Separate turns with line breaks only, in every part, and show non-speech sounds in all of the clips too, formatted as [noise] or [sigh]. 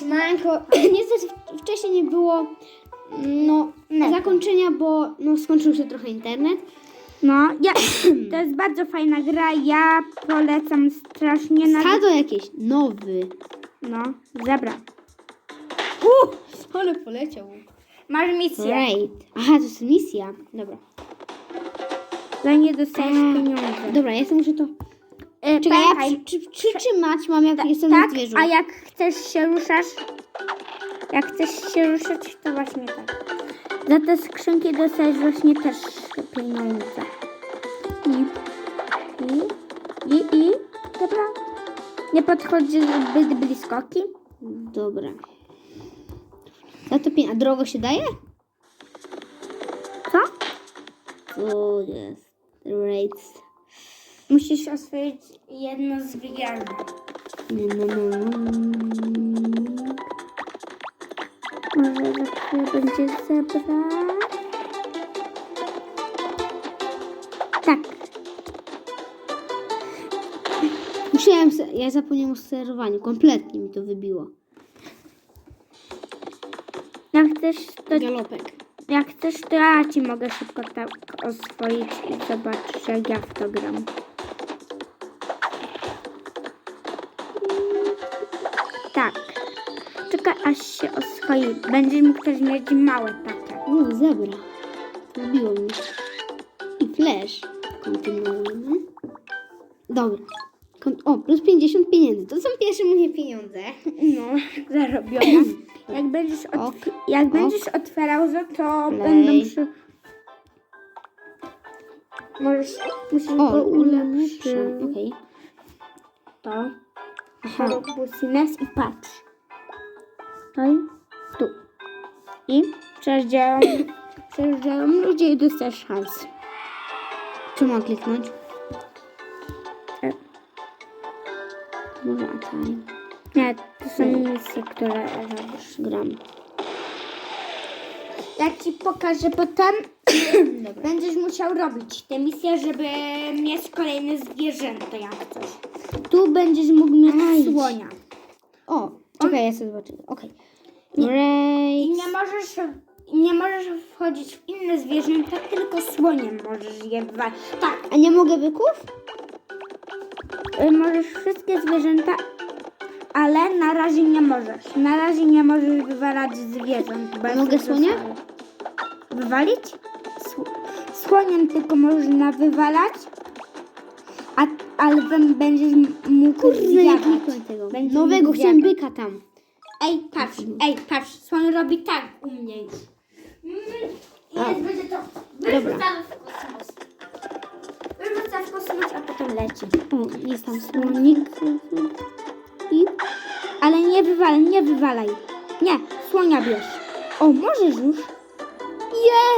siemanko. [clears throat] Niestety wcześniej nie było no,
Netu.
zakończenia, bo no, skończył się trochę internet.
No, ja, [clears throat] to jest bardzo fajna gra. Ja polecam strasznie na.
Stado jakieś, nowy.
No, zebra.
Uh, ale poleciał.
Masz misję.
Great. Aha, to jest misja. Dobra.
Za nie dostajesz pieniądze.
Dobra, ja sobie muszę to...
E,
Czekaj, ja
pamiętaj,
przy, przy, przytrzymać mam, jak jestem
tak,
na zwierzu.
a jak chcesz się ruszasz, jak chcesz się ruszać, to właśnie tak. Za te skrzynki dostajesz właśnie też pieniądze. I, i, i, i, dobra. Nie podchodź zbyt bliskoki.
Dobra. Za to pieniądze. A drogo się daje?
Co?
To jest... Rates.
Musisz oswoić jedno z wygranych. Może za chwilę będzie zebra. Tak.
Musiałem... Ja zapomniałem o sterowaniu. Kompletnie mi to wybiło.
Jak chcesz, to,
Galopek.
jak chcesz, to ja ci mogę szybko tak oswoić i zobaczysz, jak ja w to gram. Tak. Czekaj, aż się oswoi. Będziesz mógł też mieć małe takie.
O, zebra. Wybiło mi. I flash. Kontynuujemy. Dobra. Kon- o, plus 50 pieniędzy. To są pierwsze moje pieniądze.
No, [laughs] zarobione. [clears throat] Jak będziesz,
Ok.
jak będziesz otwierał, to, to
Play.
będą przy... Możesz, musisz
O,
go
ulepszy.
ulepszyć.
Okej.
To.
Aha.
Busines i patrz. To i tu. I przejeżdżają, [coughs] przejeżdżają ludzie i dostajesz hajs.
Co mam kliknąć?
E.
Może ataj.
Nie, to są misje, które robisz.
Gram.
Ja ci pokażę potem. [coughs] Będziesz musiał robić te misje, żeby mieć kolejne zwierzęta jak coś. Tu będziesz mógł mieć
Aj.
słonia.
O, czekaj, ja sobie zobaczę. Okej.
I nie możesz, nie możesz wchodzić w inne zwierzęta, tylko słoniem możesz je wywalić. Tak,
A nie mogę byków?
y, możesz wszystkie zwierzęta, ale na razie nie możesz. Na razie nie możesz wywalać zwierząt. bo
mogę słonia?
Wywalić? Sł- Słoniem tylko można wywalać, a, ale wam będziesz mógł
Kurde, nie
zjadać.
tego.
Będziesz
Nowego
mógł
chciałem
zjadać.
byka tam.
Ej, patrz, ej, patrz, słoń robi tak u mnie. Mm,
A.
jest, będzie to wyrzucane w kosmos. Wyrzuca w kosmos, a potem leci.
O, jest tam słonik. I
Ale nie wywalaj, nie wywalaj. Nie, słonia bierz. O, możesz już.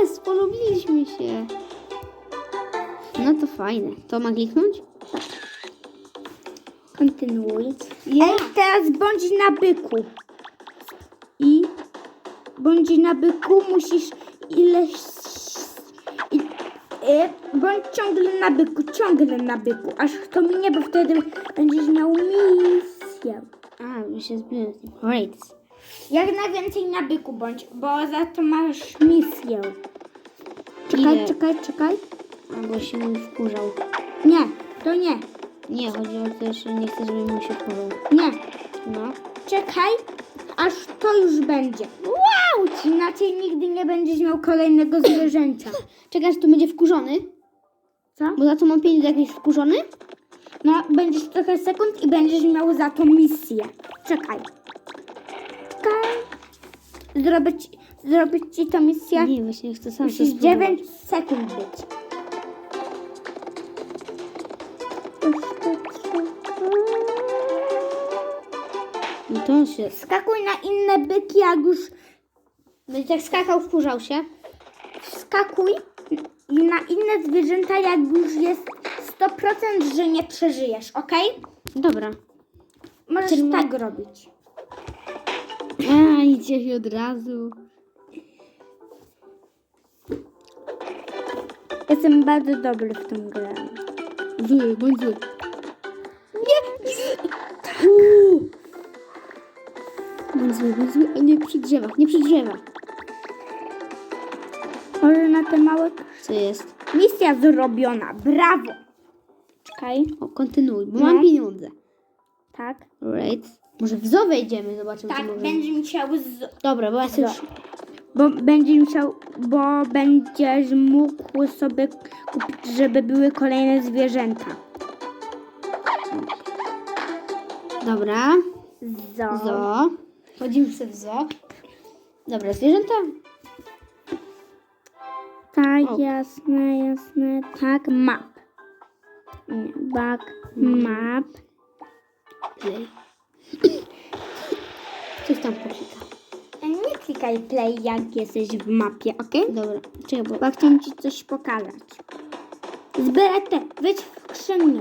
jest, polubiliśmy się. No to fajne. To ma kliknąć?
Kontynuuj.
Ja.
Ej, teraz bądź na byku. I bądź na byku, musisz ileś... I, e, bądź ciągle na byku, ciągle na byku, aż to minie, bo wtedy będziesz miał misję.
A, się zbliżymy. Great.
Jak najwięcej na byku bądź, bo za to masz misję. Czekaj,
Ile?
czekaj, czekaj.
Albo się wkurzał.
Nie, to nie,
Nie, chodzi o to, że nie chcę, żeby mój się wkurzał.
nie.
No.
Czekaj, aż to już będzie. Wow! Inaczej nigdy nie będziesz miał kolejnego zwierzęcia. [coughs]
Czekaj, aż to będzie wkurzony?
Co?
Bo za to mam pieniądze jakiś wkurzony?
No, będziesz trochę sekund i będziesz miał za to misję. Czekaj. Czekaj. Zrobię ci, zrobię ci to misję.
Nie, właśnie chcę sam to
Musisz
spróbować.
9 sekund być.
No to się...
Skakuj na inne byki, jak już
Będzie tak skakał, wkurzał się.
skakuj i na inne zwierzęta, jak już jest 100%, że nie przeżyjesz, ok?
Dobra.
Możesz
Czyli
tak robić.
A, idzie się od razu.
Jestem bardzo dobry w tą grę.
Zły, bądź zły. Bądź zły, bądź zły, nie przy drzewach, nie przy drzewach.
Może na te małe...
Co jest?
Misja zrobiona, brawo! Czekaj,
O, kontynuuj, bo
No.
mam pieniądze.
tak.
Right. Może w zoo wejdziemy, zobaczymy,
Tak,
co możemy.
będziesz musiał z...
Dobra, bo ja sobie już...
Bo będziesz musiał, bo będziesz mógł sobie kupić, żeby były kolejne zwierzęta.
Dobra,
Zo.
zoo. Chodzimy sobie w zoo. Dobra, zwierzęta.
Tak,
O.
jasne, jasne. Tak, map. Nie, back, map.
Play. Coś tam poklika.
Nie klikaj play, jak jesteś w mapie, ok?
Dobra, czekaj, bo...
Bo chciałem ci coś pokazać. Zbieraj te, wejdź w skrzynię.